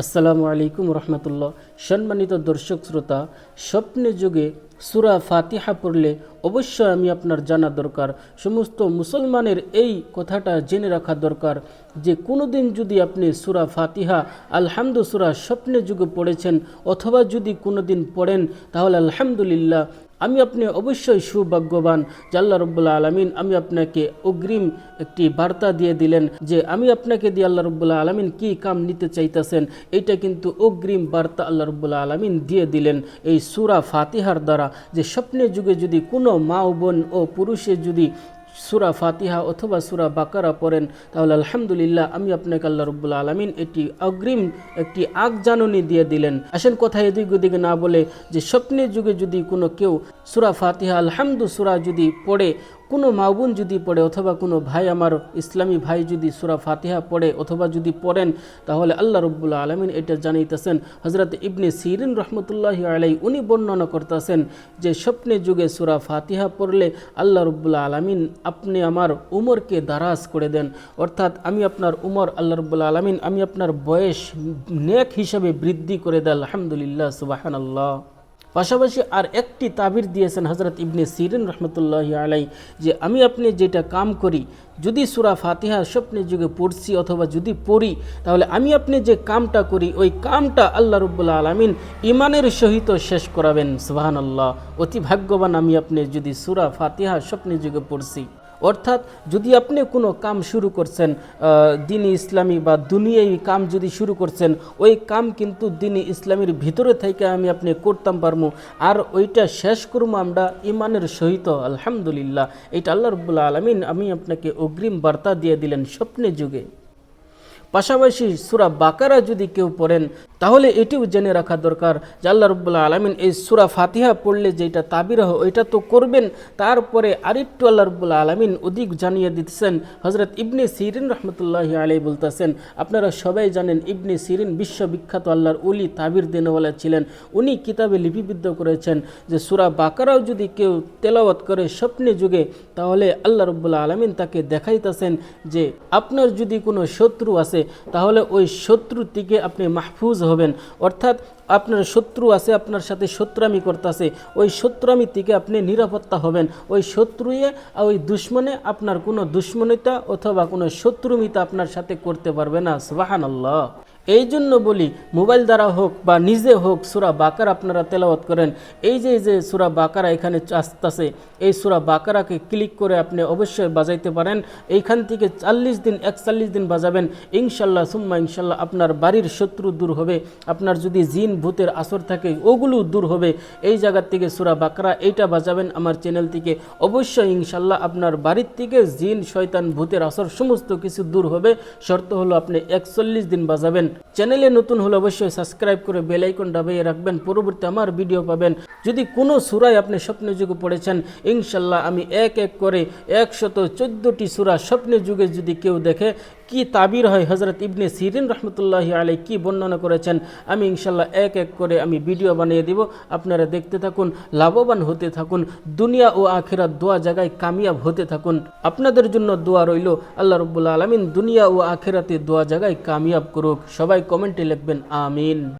আসসালামু আলাইকুম রহমতুল্লাহ। সম্মানিত দর্শক শ্রোতা, স্বপ্নে যুগে সুরা ফাতিহা পড়লে অবশ্যই আমি আপনার জানা দরকার। সমস্ত মুসলমানের এই কথাটা জেনে রাখা দরকার যে কোনো দিন যদি আপনি সুরা ফাতিহা আলহামদু সুরা স্বপ্নে যুগে পড়েছেন অথবা যদি কোনো দিন পড়েন, তাহলে আলহামদুলিল্লাহ আমি আপনি অবশ্যই সুভাগ্যবান জাল্লা রব্বুল্লা আলমিন আমি আপনাকে অগ্রিম একটি বার্তা দিয়ে দিলেন যে আমি আপনাকে দিয়ে আল্লাহ রব্বুল্লাহ আলমিন কি কাম নিতে চাইতেছেন, এইটা কিন্তু অগ্রিম বার্তা আল্লাহ রব্বুল্লাহ আলমিন দিয়ে দিলেন এই সুরা ফাতিহার দ্বারা যে স্বপ্নে যুগে যদি কোনো মা বোন ও পুরুষের যদি সুরা ফাতিহা অথবা সুরা বাকারা পড়েন, তাহলে আলহামদুলিল্লাহ আমি আপনাকে আল্লাহ রব্বুল আলমিন এটি অগ্রিম একটি আগজাননী দিয়ে দিলেন। আসেন কথা এদিক ওদিকে না বলে যে স্বপ্নের যুগে যদি কোনো কেউ সুরা ফাতিহা, আলহামদু সুরা যদি পড়ে কোনো মাউবুন যদি পড়ে অথবা কোনো ভাই আমার ইসলামী ভাই যদি সুরা ফাতিহা পড়ে অথবা যদি পড়েন, তাহলে আল্লাহ রব্বুল্লা আলমিন এটা জানাইতেছেন। হজরত ইবনে সিরিন রহমতুল্লাহ আলাই উনি বর্ণনা করতেছেন যে, স্বপ্নে যুগে সুরা ফাতিহা পড়লে আল্লাহ রব্বুল্লা আলমিন আপনি আমার উমরকে দারাজ করে দেন। অর্থাৎ আমি আপনার উমর আল্লাহ রব্বুল্লা আলমিন, আমি আপনার বয়স নেক হিসাবে বৃদ্ধি করে দেয়। আলহামদুলিল্লাহ সুবাহান আল্লাহ পাশাপাশি আর একটি তাবির দিয়েছেন হজরত ইবনে সিরিন রহমতুল্লাহ আলাই যে আমি আপনি যেটা কাম করি, যদি সুরা ফাতিহা স্বপ্নের যুগে পড়ছি অথবা যদি পড়ি, তাহলে আমি আপনি যে কামটা করি, ওই কামটা আল্লাহ রব্বুল্লা আলমিন ইমানের সহিত শেষ করাবেন। সুবাহান আল্লাহ অতি ভাগ্যবান আমি আপনি যদি সুরা ফাতিহা স্বপ্নের যুগে পড়ছি। অর্থাৎ যদি আপনি কোনো কাম শুরু করছেন দিন ইসলামী বা দুনিয়াই কাম যদি শুরু করছেন, ওই কাম কিন্তু দিন ইসলামীর ভিতরে থেকে আমি আপনি করতাম পারব আর ওইটা শেষ করব আমরা ইমানের সহিত, আলহামদুলিল্লাহ। এইটা আল্লাহ রবুল্লা আলমিন আমি আপনাকে অগ্রিম বার্তা দিয়ে দিলেন স্বপ্নে যুগে। পাশাপাশি সুরা বাকারা যদি কেউ পড়েন, তাহলে এটিও জেনে রাখা দরকার যে আল্লাহ আলমিন এই সুরা ফাতিহা পড়লে যেটা তাবির হয়, ওইটা তো করবেন। তারপরে আরেকটু আল্লাহ রব্বুল্লাহ আলমিন অধিক জানিয়ে দিতেছেন। হজরত ইবনে সিরিন রহমতুল্লাহ আলাই বলতেছেন, আপনারা সবাই জানেন ইবনে সিরিন বিশ্ববিখ্যাত আল্লাহর উলি তাবির দেনওয়ালা ছিলেন। উনি কিতাবে লিপিবদ্ধ করেছেন যে সুরা বাকারাও যদি কেউ তেলাওয়াত করে স্বপ্নে যুগে, তাহলে আল্লাহ রব্বুল্লাহ আলমিন তাকে দেখাইতেছেন যে আপনার যদি কোনো শত্রু আছে তাহলে ওই শত্রু থেকে আপনি মাহফুজ হবেন। অর্থাৎ আপনার শত্রু আছে, আপনার সাথে শত্রামি করতেছে। ওই শত্রামি থেকে আপনি নিরাপত্তা হবেন। ওই শত্রুয়ে ওই দুশ্মনে আপনার কোনো দুশ্মনিতা অথবা কোনো শত্রুমিতা আপনার সাথে করতে পারবে না। সুবাহান আল্লাহ এই জন্য বলি, মোবাইল দ্বারা হোক বা নিজে হোক সুরা বাকার আপনারা তেলাওয়াত করেন। এই যে যে সুরা বাকারা এখানে আসতেছে, এই সুরা বাকারাকে ক্লিক করে আপনি অবশ্যই বাজাইতে পারেন। এইখান থেকে চাল্লিশ দিন, একচল্লিশ দিন বাজাবেন। ইনশাল্লাহ, সুম্মা ইনশাল্লাহ আপনার বাড়ির শত্রু দূর হবে। আপনার যদি জিন, ভূতের আসর থাকে, ওগুলো দূর হবে। এই জায়গার থেকে সুরা বাকারা এইটা বাজাবেন আমার চ্যানেল থেকে। অবশ্যই ইনশাল্লাহ আপনার বাড়ির থেকে জিন, শয়তান, ভূতের আসর সমস্ত কিছু দূর হবে। শর্ত হলো আপনি একচল্লিশ দিন বাজাবেন। চ্যানেলে নতুন হলে অবশ্যই সাবস্ক্রাইব করে বেল আইকন দাবিয়ে রাখবেন। পরবর্তী আমার ভিডিও পাবেন। যদি কোনো সুরায় আপনি স্বপ্নের যুগে পড়েছেন, ইনশাল্লাহ আমি এক এক করে একশত চোদ্দোটি সুরা স্বপ্নের যুগে যদি কেউ দেখে কি তাবির হয় হজরত ইবনে সিরিন রহমতুল্লাহ আলাই কি বর্ণনা করেছেন? আমি ইনশাল্লাহ এক এক করে আমি ভিডিও বানিয়ে দিব। আপনারা দেখতে থাকুন, লাভবান হতে থাকুন, দুনিয়া ও আখেরা দোয়া জায়গায় কামিয়াব হতে থাকুন। আপনাদের জন্য দোয়া রইল, আল্লাহ রব্বুল্লা আলমিন দুনিয়া ও আখেরাতে দোয়া জায়গায় কামিয়াব করুক। সবাই কমেন্টে লিখবেন, আমিন।